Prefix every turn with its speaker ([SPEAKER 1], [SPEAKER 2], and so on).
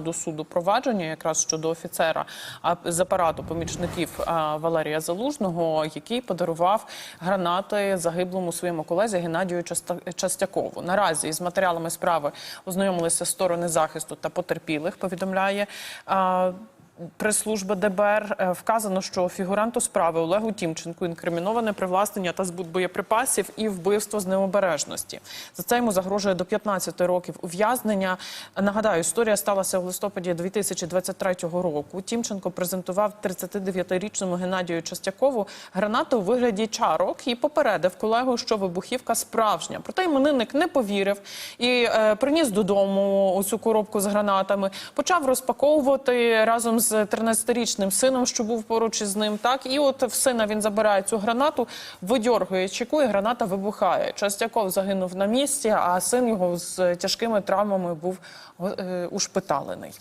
[SPEAKER 1] до суду провадження якраз щодо офіцера з апарату помічників Валерія Залужного, який подарував гранати загиблому своєму колезі Геннадію Частякову. Наразі із матеріалами справи ознайомилися сторони захисту та потерпілих. Повідомляє. Прес-служба ДБР Е, вказано, що фігуранту справи Олегу Тімченку інкриміноване привласнення та збут боєприпасів і вбивство з необережності. За це йому загрожує до 15 років ув'язнення. Нагадаю, історія сталася в листопаді 2023 року. Тімченко презентував 39-річному Геннадію Частякову гранату у вигляді чарок і попередив колегу, що вибухівка справжня. Проте іменинник не повірив і е, приніс додому цю коробку з гранатами. Почав розпаковувати разом з 13-річним сином, що був поруч із ним. Так і от в сина він забирає цю гранату, видьоргує чеку, і граната вибухає. Частяков загинув на місці, а син його з тяжкими травмами був е, ушпиталений.